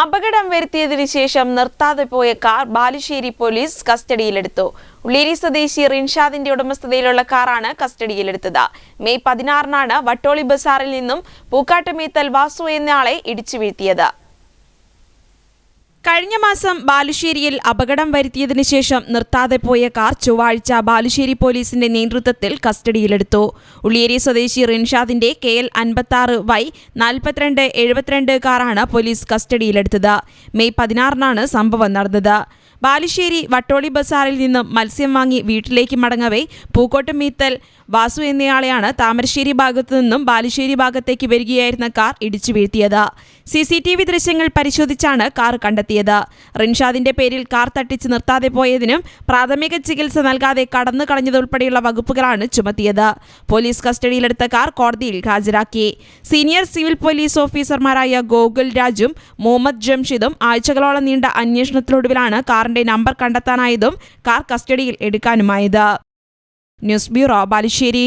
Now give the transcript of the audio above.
അപകടം വരുത്തിയതിനു ശേഷം നിർത്താതെ പോയ കാർ ബാലുശ്ശേരി പോലീസ് കസ്റ്റഡിയിലെടുത്തു. ഉള്ളേരി സ്വദേശി റിൻഷാദിന്റെ ഉടമസ്ഥതയിലുള്ള കാറാണ് കസ്റ്റഡിയിലെടുത്തത്. മെയ് പതിനാറിനാണ് വട്ടോളി ബസാറിൽ നിന്നും പൂക്കാട്ടുമേത്തൽ വാസു എന്നയാളെ ഇടിച്ചു വീഴ്ത്തിയത്. കഴിഞ്ഞ മാസം ബാലുശ്ശേരിയിൽ അപകടം വരുത്തിയതിനു ശേഷം നിർത്താതെ പോയ കാർ ചൊവ്വാഴ്ച ബാലുശ്ശേരി പോലീസിന്റെ നേതൃത്വത്തിൽ കസ്റ്റഡിയിലെടുത്തു. ഉള്ളിയേരി സ്വദേശി റിൻഷാദിന്റെ കെ എൽ അൻപത്തി വൈ നാൽപ്പത്തിരണ്ട് എഴുപത്തിരണ്ട് കാറാണ് പോലീസ് കസ്റ്റഡിയിലെടുത്തത്. മെയ് പതിനാറിനാണ് സംഭവം നടന്നത്. ബാലുശ്ശേരി വട്ടോളി ബസാറിൽ നിന്നും മത്സ്യം വാങ്ങി വീട്ടിലേക്ക് മടങ്ങവേ പൂക്കോട്ടം മീത്തൽ വാസു എന്നയാളെയാണ് താമരശ്ശേരി ഭാഗത്തു നിന്നും ബാലുശ്ശേരി ഭാഗത്തേക്ക് വരികയായിരുന്ന കാർ ഇടിച്ചു വീഴ്ത്തിയത്. സി സി ടി വി ദൃശ്യങ്ങൾ പരിശോധിച്ചാണ് കാർ കണ്ടെത്തിയത്. റിൻഷാദിന്റെ പേരിൽ കാർ തട്ടിച്ച് നിർത്താതെ പോയതിനും പ്രാഥമിക ചികിത്സ നൽകാതെ കടന്നു കളഞ്ഞതുൾപ്പെടെയുള്ള വകുപ്പുകളാണ് ചുമത്തിയത്. പോലീസ് കസ്റ്റഡിയിലെടുത്ത കാർ കോടതിയിൽ ഹാജരാക്കി. സീനിയർ സിവിൽ പോലീസ് ഓഫീസർമാരായ ഗോകുൽ രാജും മുഹമ്മദ് ജംഷിദും ആഴ്ചകളോളം നീണ്ട അന്വേഷണത്തിനൊടുവിലാണ് കാറിന്റെ നമ്പർ കണ്ടെത്താനായതും കാർ കസ്റ്റഡിയിൽ എടുക്കാനുമായത്. News bureau Balussery.